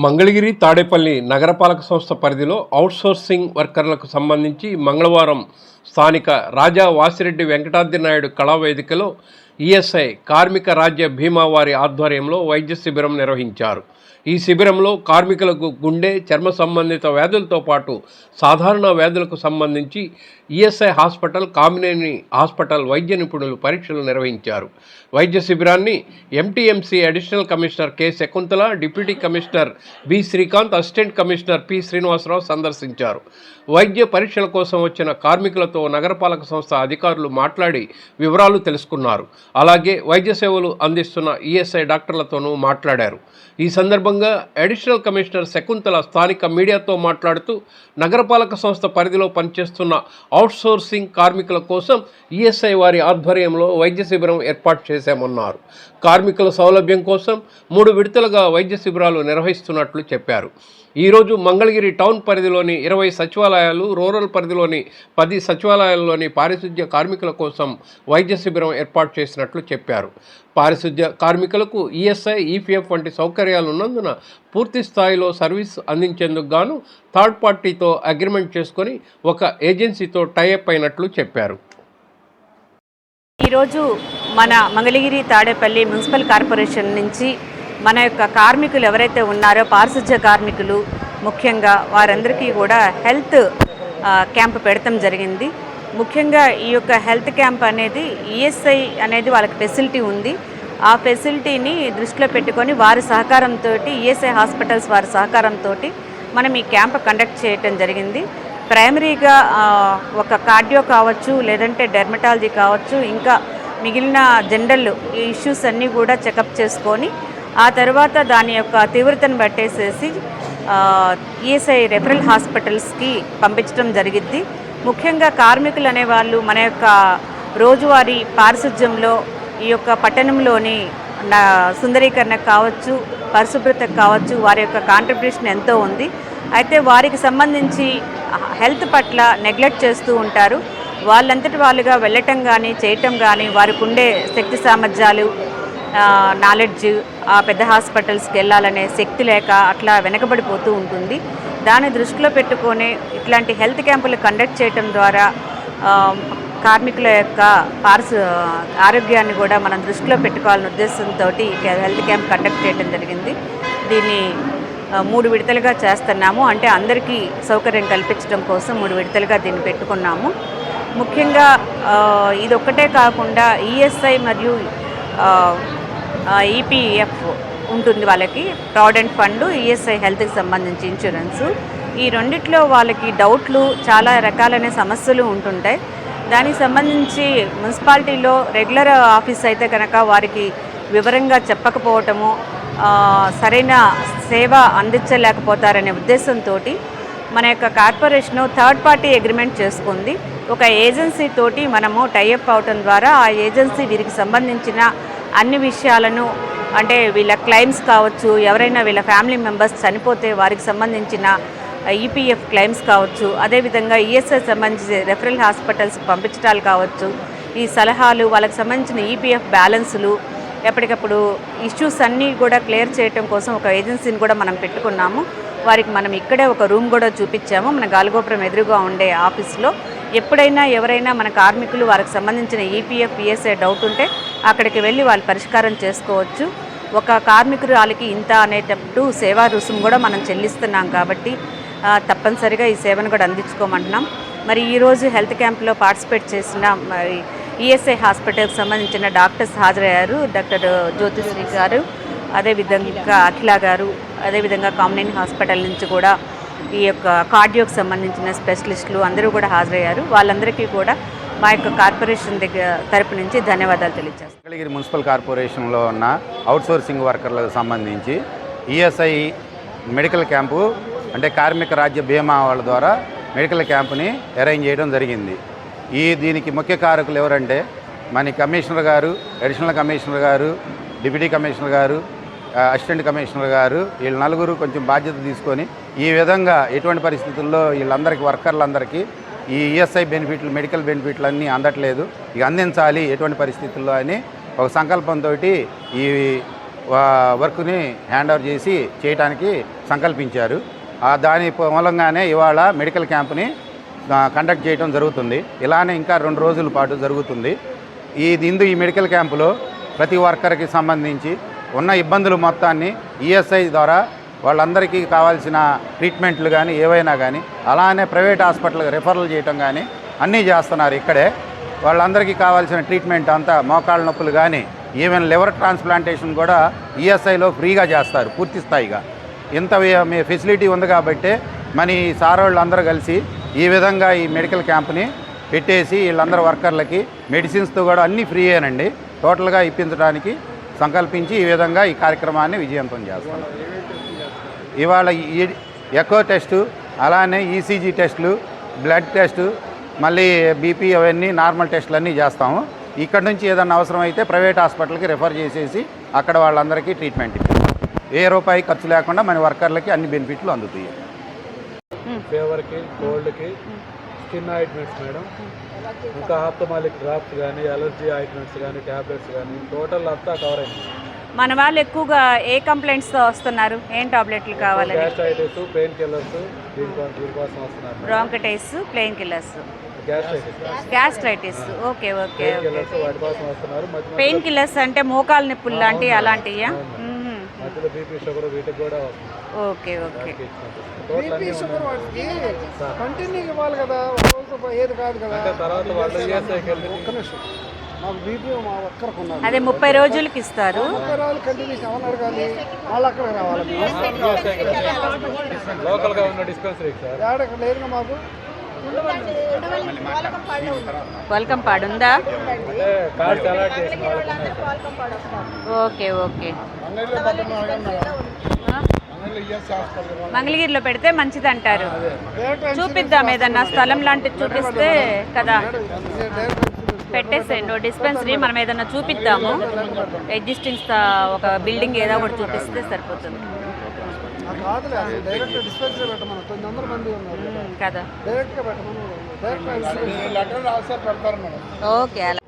మంగళగిరి తాడేపల్లి నగరపాలక సంస్థ పరిధిలో అవుట్సోర్సింగ్ వర్కర్లకు సంబంధించి మంగళవారం స్థానిక రాజా వాసిరెడ్డి వెంకటాద్రి నాయుడు కళావేదికలో ఈఎస్ఐ కార్మిక రాజ్య బీమా వారి ఆధ్వర్యంలో వైద్య శిబిరం నిర్వహించారు. ఈ శిబిరంలో కార్మికులకు గుండె చర్మ సంబంధిత వ్యాధులతో పాటు సాధారణ వ్యాధులకు సంబంధించి ఈఎస్ఐ హాస్పిటల్ కామినేని హాస్పిటల్ వైద్య నిపుణులు పరీక్షలు నిర్వహించారు. వైద్య శిబిరాన్ని MTMC additional commissioner K. Shakuntala deputy commissioner B. Srikanth assistant commissioner P. Srinivasarao సందర్శించారు. వైద్య పరీక్షల కోసం వచ్చిన కార్మికులతో నగరపాలక సంస్థ అధికారులు మాట్లాడి వివరాలు తెలుసుకున్నారు. అలాగే వైద్య సేవలు అందిస్తున్న ఈఎస్ఐ డాక్టర్లతోనూ మాట్లాడారు. ఈ సందర్భంగా అడిషనల్ కమిషనర్ శకుంతల స్థానిక మీడియాతో మాట్లాడుతూ నగరపాలక సంస్థ పరిధిలో పనిచేస్తున్న అవుట్సోర్సింగ్ కార్మికుల కోసం ఈఎస్ఐ వారి ఆధ్వర్యంలో వైద్య శిబిరం ఏర్పాటు చేశామన్నారు. కార్మికుల సౌలభ్యం కోసం మూడు విడతలుగా వైద్య శిబిరాలు నిర్వహిస్తున్నట్లు చెప్పారు. ఈరోజు మంగళగిరి టౌన్ పరిధిలోని ఇరవై సచివాలయాలు రూరల్ పరిధిలోని పది సచివాలయాల్లోని పారిశుద్ధ్య కార్మికుల కోసం వైద్య శిబిరం ఏర్పాటు చేసినట్లు చెప్పారు. పారిశుద్ధ్య కార్మికులకు ఈఎస్ఐ ఈపీఎఫ్ వంటి సౌకర్యాలు ఉన్నందున పూర్తి స్థాయిలో సర్వీస్ అందించేందుకు గాను థర్డ్ పార్టీతో అగ్రిమెంట్ చేసుకొని ఒక ఏజెన్సీతో టైఅప్ అయినట్లు చెప్పారు. ఈరోజు మన మంగళగిరి తాడేపల్లి మున్సిపల్ కార్పొరేషన్ నుంచి మన యొక్క కార్మికులు ఎవరైతే ఉన్నారో పారిశుధ్య కార్మికులు ముఖ్యంగా వారందరికీ కూడా హెల్త్ క్యాంప్ పెడతాం జరిగింది. ముఖ్యంగా ఈ యొక్క హెల్త్ క్యాంప్ అనేది ఈఎస్ఐ అనేది వాళ్ళకి ఫెసిలిటీ ఉంది. ఆ ఫెసిలిటీని దృష్టిలో పెట్టుకొని వారి సహకారంతో ఈఎస్ఐ హాస్పిటల్స్ వారి సహకారంతో మనం ఈ క్యాంప్ కండక్ట్ చేయటం జరిగింది. ప్రైమరీగా ఒక కార్డియో కావచ్చు లేదంటే డెర్మటాలజీ కావచ్చు ఇంకా మిగిలిన జనరల్ ఇష్యూస్ అన్నీ కూడా చెకప్ చేసుకొని ఆ తర్వాత దాని యొక్క తీవ్రతను బట్టేసేసి ఈఎస్ఐ రెఫరల్ హాస్పిటల్స్కి పంపించడం జరిగిద్ది. ముఖ్యంగా కార్మికులు అనేవాళ్ళు మన యొక్క రోజువారీ పారిశుధ్యంలో ఈ యొక్క పట్టణంలోని నా సుందరీకరణకు కావచ్చు పరిశుభ్రతకు కావచ్చు వారి యొక్క కాంట్రిబ్యూషన్ ఎంతో ఉంది. అయితే వారికి సంబంధించి హెల్త్ పట్ల నెగ్లెక్ట్ చేస్తూ ఉంటారు. వాళ్ళంతటి వాళ్ళుగా వెళ్ళటం కానీ చేయటం కానీ వారికి ఉండే శక్తి సామర్థ్యాలు నాలెడ్జ్ ఆ పెద్ద హాస్పిటల్స్కి వెళ్ళాలనే శక్తి లేక అట్లా వెనకబడిపోతూ ఉంటుంది. దాన్ని దృష్టిలో పెట్టుకొని ఇట్లాంటి హెల్త్ క్యాంపులు కండక్ట్ చేయటం ద్వారా కార్మికుల యొక్క పార్స్ ఆరోగ్యాన్ని కూడా మనం దృష్టిలో పెట్టుకోవాలనే ఉద్దేశంతో హెల్త్ క్యాంప్ కండక్ట్ చేయడం జరిగింది. దీన్ని మూడు విడతలుగా చేస్తున్నాము. అంటే అందరికీ సౌకర్యం కల్పించడం కోసం మూడు విడతలుగా దీన్ని పెట్టుకున్నాము. ముఖ్యంగా ఇదొక్కటే ఇది ఒక్కటే కాకుండా ఈఎస్ఐ మరియు ఈపీఎఫ్ ఉంటుంది వాళ్ళకి ప్రావిడెంట్ ఫండ్ ఈఎస్ఐ హెల్త్కి సంబంధించి ఇన్సూరెన్స్ ఈ రెండిట్లో వాళ్ళకి డౌట్లు చాలా రకాలైన సమస్యలు ఉంటుంటాయి. దానికి సంబంధించి మున్సిపాలిటీలో రెగ్యులర్ ఆఫీస్ అయితే కనుక వారికి వివరంగా చెప్పకపోవటము సరైన సేవ అందించలేకపోతారనే ఉద్దేశంతో మన యొక్క కార్పొరేషను థర్డ్ పార్టీ అగ్రిమెంట్ చేసుకుంది. ఒక ఏజెన్సీ తోటి మనము టైఅప్ అవటం ద్వారా ఆ ఏజెన్సీ వీరికి సంబంధించిన అన్ని విషయాలను అంటే వీళ్ళ క్లైమ్స్ కావచ్చు ఎవరైనా వీళ్ళ ఫ్యామిలీ మెంబర్స్ చనిపోతే వారికి సంబంధించిన ఈపీఎఫ్ క్లైమ్స్ కావచ్చు అదేవిధంగా ఈఎస్ఐ సంబంధించి రెఫరల్ హాస్పిటల్స్కి పంపించడాలు కావచ్చు. ఈ సలహాలు వాళ్ళకి సంబంధించిన ఈపీఎఫ్ బ్యాలెన్సులు ఎప్పటికప్పుడు ఇష్యూస్ అన్నీ కూడా క్లియర్ చేయటం కోసం ఒక ఏజెన్సీని కూడా మనం పెట్టుకున్నాము. వారికి మనం ఇక్కడే ఒక రూమ్ కూడా చూపించాము. మన గాలిగోపురం ఎదురుగా ఉండే ఆఫీస్లో ఎప్పుడైనా ఎవరైనా మన కార్మికులు వారికి సంబంధించిన ఈపీఎఫ్ ఈఎస్ఐ డౌట్ ఉంటే అక్కడికి వెళ్ళి వాళ్ళు పరిష్కారం చేసుకోవచ్చు. ఒక కార్మికురాలికి ఇంత అనేటప్పుడు సేవా రుసుము కూడా మనం చెల్లిస్తున్నాం కాబట్టి తప్పనిసరిగా ఈ సేవను కూడా అందించుకోమంటున్నాం. మరి ఈరోజు హెల్త్ క్యాంప్లో పార్టిసిపేట్ చేసిన మరి ఈఎస్ఐ హాస్పిటల్కి సంబంధించిన డాక్టర్స్ హాజరయ్యారు. డాక్టర్ జ్యోతిశ్రీ గారు అదేవిధంగా అఖిల గారు అదేవిధంగా కామినేని హాస్పిటల్ నుంచి కూడా ఈ యొక్క కార్డియోకి సంబంధించిన స్పెషలిస్టులు అందరూ కూడా హాజరయ్యారు. వాళ్ళందరికీ కూడా మా యొక్క కార్పొరేషన్ దగ్గర తరపు నుంచి ధన్యవాదాలు తెలియజేస్తాం. మంగళగిరి మున్సిపల్ కార్పొరేషన్లో ఉన్న అవుట్సోర్సింగ్ వర్కర్లకు సంబంధించి ఈఎస్ఐ మెడికల్ క్యాంపు అంటే కార్మిక రాజ్య బీమా వాళ్ళ ద్వారా మెడికల్ క్యాంపుని అరేంజ్ చేయడం జరిగింది. ఈ దీనికి ముఖ్య కారకులు ఎవరంటే మన కమిషనర్ గారు అడిషనల్ కమిషనర్ గారు డిప్యూటీ కమిషనర్ గారు అసిస్టెంట్ కమిషనర్ గారు వీళ్ళు నలుగురు కొంచెం బాధ్యత తీసుకొని ఈ విధంగా ఎటువంటి పరిస్థితుల్లో వీళ్ళందరికీ వర్కర్లందరికీ ఈ ఈఎస్ఐ బెనిఫిట్లు మెడికల్ బెనిఫిట్లు అన్నీ అందట్లేదు ఇక అందించాలి ఎటువంటి పరిస్థితుల్లో అని ఒక సంకల్పంతో ఈ వర్క్ని హ్యాండ్ ఓవర్ చేసి చేయడానికి సంకల్పించారు. దాని మూలంగానే ఇవాళ మెడికల్ క్యాంప్ని కండక్ట్ చేయడం జరుగుతుంది. ఇలానే ఇంకా రెండు రోజుల పాటు జరుగుతుంది. ఈ ఇందు ఈ మెడికల్ క్యాంపులో ప్రతి వర్కర్కి సంబంధించి ఉన్న ఇబ్బందులు మొత్తాన్ని ఈఎస్ఐ ద్వారా వాళ్ళందరికీ కావాల్సిన ట్రీట్మెంట్లు కానీ ఏవైనా కానీ అలానే ప్రైవేట్ హాస్పిటల్కి రిఫరల్ చేయటం కానీ అన్నీ చేస్తున్నారు ఇక్కడే. వాళ్ళందరికీ కావాల్సిన ట్రీట్మెంట్ అంతా మోకాళ్ళ నొప్పులు కానీ ఈవెన్ లివర్ ట్రాన్స్ప్లాంటేషన్ కూడా ఈఎస్ఐలో ఫ్రీగా చేస్తారు పూర్తి స్థాయిగా. ఇంత మీ ఫెసిలిటీ ఉంది కాబట్టి మన ఈ సార్ వాళ్ళందరూ కలిసి ఈ విధంగా ఈ మెడికల్ క్యాంప్ని పెట్టేసి వీళ్ళందరూ వర్కర్లకి మెడిసిన్స్తో కూడా అన్నీ ఫ్రీయేనండి. టోటల్గా ఇప్పించడానికి సంకల్పించి ఈ విధంగా ఈ కార్యక్రమాన్ని విజయవంతం చేస్తాం ఇవాళ ఈ ఎకో టెస్టు అలానే ఈసీజీ టెస్టులు బ్లడ్ టెస్టు మళ్ళీ బీపీ అవన్నీ నార్మల్ టెస్టులు అన్నీ చేస్తాము. ఇక్కడ నుంచి ఏదన్నా అవసరం అయితే ప్రైవేట్ హాస్పిటల్కి రిఫర్ చేసేసి అక్కడ వాళ్ళందరికీ ట్రీట్మెంట్ ఇస్తాం ఏ రూపాయి ఖర్చు లేకుండా మన వర్కర్లకి అన్ని బెనిఫిట్లు అందుతాయి. ఫీవర్కి కోల్డ్కి స్కిన్ ఆయింట్మెంట్స్ మేడం. ఇంకా ఆప్తమాలిక్ డ్రాప్స్ కానీ అలర్జీ ఆయింట్మెంట్స్ కానీ ట్యాబ్లెట్స్ కానీ టోటల్ అంతా కవర్ అయింది. మన వాళ్ళు ఎక్కువగా ఏ కంప్లైంట్స్తో వస్తున్నారు? ఏం టాబ్లెట్లు కావాలని? గ్యాస్ట్రైటిస్ పెయిన్ కిల్లర్స్ దీనికోసం వస్తున్నారు bronchitis pain killers. Gastritis. Okay okay pain killers pain అంటే మోకాలు నొప్పులు లాంటివి అలాంటియా? మధ్యలో బీపీ షుగర్ వీటికి కూడా ఓకే ఓకే. అన్నీ ఉన్నాయి. వాటికి కంటిన్యూ ఇవ్వాలి కదా ఏది కాదు కదా. అంటే తర్వాత వాళ్ళు ఒక్క నిమిషం. మాకు బీపీ మా ఒక్కరికి ఉన్నది అదే ముప్పై రోజులకి ఇస్తారు. ముప్పై రోజులు కంటిన్యూ ఎవరిని అడగాలి. వాళ్ళు అక్కడికి రావాలి. లోకల్గా ఉన్న డిస్పెన్సరీకి సార్. ఏడ ఇక్కడ లేదుగా మాకు. వెల్కమ్ పాడ్ ఉందా. ఓకే ఓకే మంగళగిరిలో పెడితే మంచిది అంటారు చూపిద్దాం ఏదన్నా స్థలం లాంటిది చూపిస్తే కదా పెట్టేసేయండి డిస్పెన్సరీ మనం ఏదన్నా చూపిద్దాము ఎగ్జిస్టింగ్ ఒక బిల్డింగ్ ఏదో ఒకటి చూపిస్తే సరిపోతుంది కదా. డైరెక్ట్గా పెట్టమను డైరెక్ట్ లెటర్ రాస్తారు పెడతారు మేడం. ఓకే అలా